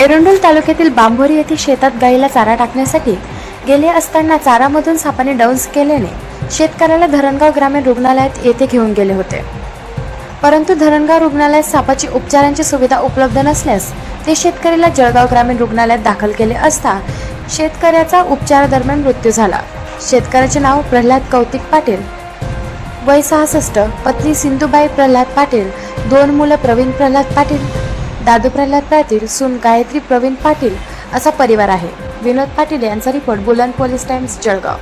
एरंडोल तालुक्यातील बांभोरी येथे शेतात गाईला चारा टाकण्यासाठी गेले असताना चारामधून सापाने डौन्स केल्याने शेतकऱ्याला धरणगाव ग्रामीण रुग्णालयात येथे घेऊन गेले होते. परंतु धरणगाव रुग्णालयात सापाची उपचारांची सुविधा उपलब्ध नसल्यास ते शेतकऱ्याला जळगाव ग्रामीण रुग्णालयात दाखल केले असता शेतकऱ्याचा उपचारादरम्यान मृत्यू झाला. शेतकऱ्याचे नाव प्रल्हाद कौतिक पाटील वय सहासष्ट पत्नी सिंधुबाई प्रल्हाद पाटील दोन मुलं प्रवीण प्रल्हाद पाटील दादू प्रल्हाद पाटील सून गायत्री प्रवीण पाटील असा परिवार आहे. विनोद पाटील यांचा रिपोर्ट बुलंद पोलीस टाइम्स जळगाव.